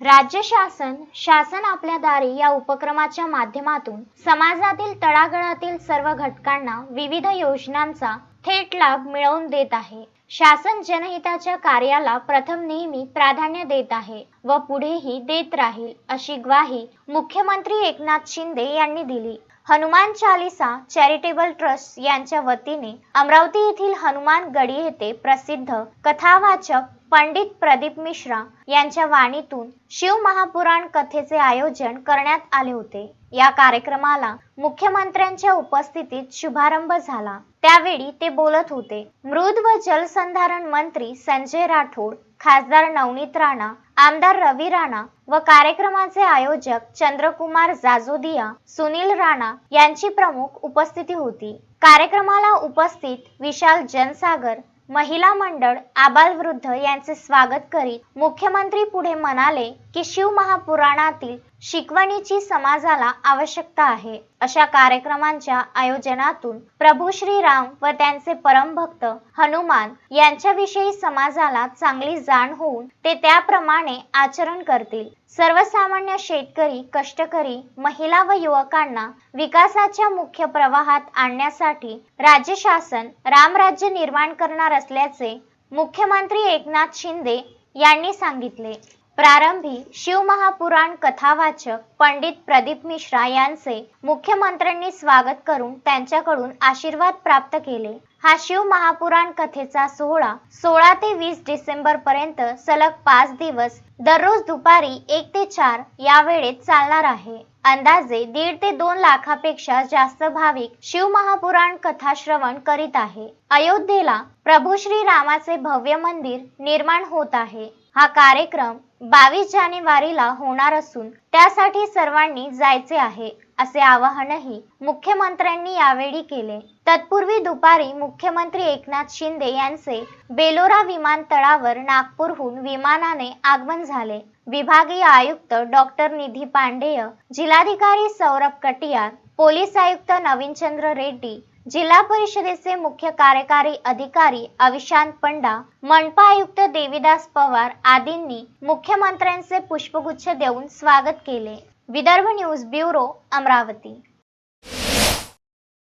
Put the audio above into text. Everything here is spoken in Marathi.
राज्य शासन शासन आपल्या दारी या उपक्रमाच्या माध्यमातून समाजातील तळागाळातील सर्व घटकांना विविध योजनांचा थेट लाभ मिळवून देत आहे. शासन जनहिताच्या कार्याला प्रथम नेहमी प्राधान्य देत आहे व पुढेही देत राहील अशी ग्वाही मुख्यमंत्री एकनाथ शिंदे यांनी दिली. हनुमान चालिसा चॅरिटेबल ट्रस्ट यांच्या वतीने अमरावती येथील हनुमान गडी येथे प्रसिद्ध कथावाचक पंडित प्रदीप मिश्रा यांच्या वाणीतून शिव महापुराण कथेचे आयोजन करण्यात आले होते. या कार्यक्रमाला मुख्यमंत्र्यांच्या उपस्थितीत शुभारंभ झाला. त्यावेळी ते बोलत होते. मृद व जलसंधारण मंत्री संजय राठोड खासदार नवनीत राणा आमदार रवी राणा व कार्यक्रमाचे आयोजक चंद्रकुमार जाजोदिया सुनील राणा यांची प्रमुख उपस्थिती होती. कार्यक्रमाला उपस्थित विशाल जनसागर महिला मंडळ आबालवृद्ध यांचे स्वागत करीत मुख्यमंत्री पुढे म्हणाले की शिव महापुराणातील शिकवणीची समाजाला आवश्यकता आहे. अशा कार्यक्रमांच्या आयोजनातून प्रभू श्रीराम व त्यांचे परमभक्त हनुमान यांच्याविषयी समाजाला चांगली जाण होऊन ते त्याप्रमाणे आचरण करतील. सर्वसामान्य शेतकरी कष्टकरी महिला व युवकांना विकासाच्या मुख्य प्रवाहात आणण्यासाठी राज्य शासन रामराज्य निर्माण करणार असल्याचे मुख्यमंत्री एकनाथ शिंदे यांनी सांगितले. प्रारंभी शिवमहापुराण कथावाचक पंडित प्रदीप मिश्रा यांचे मुख्यमंत्र्यांनी स्वागत करून त्यांच्याकडून आशीर्वाद प्राप्त केले. हा शिव महापुराण कथेचा सोहळा सोळा ते वीस डिसेंबर पर्यंत सलग पाच दिवस दररोज दुपारी एक ते चार या वेळेत चालणार आहे. अंदाजे दीड ते दोन लाखापेक्षा जास्त भाविक शिव महापुराण कथा श्रवण करीत आहे. अयोध्येला प्रभू श्री रामाचे भव्य मंदिर निर्माण होत आहे. हा कार्यक्रम बावीस जानेवारीला होणार असून त्यासाठी सर्वांनी जायचे आहे असे आवाहनही मुख्यमंत्र्यांनी यावेळी केले. तत्पूर्वी दुपारी मुख्यमंत्री एकनाथ शिंदे यांचे बेलोरा विमानतळावर नागपूरहून विमानाने आगमन झाले. विभागीय आयुक्त डॉक्टर निधी पांडेय जिल्हाधिकारी सौरभ कटियार पोलीस आयुक्त नवीनचंद्र रेड्डी जिल्हा परिषदेचे मुख्य कार्यकारी अधिकारी अविशांत पंडा मनपा आयुक्त देविदास पवार आदींनी मुख्यमंत्र्यांचे पुष्पगुच्छ देऊन स्वागत केले. Vidarbha news bureau Amravati.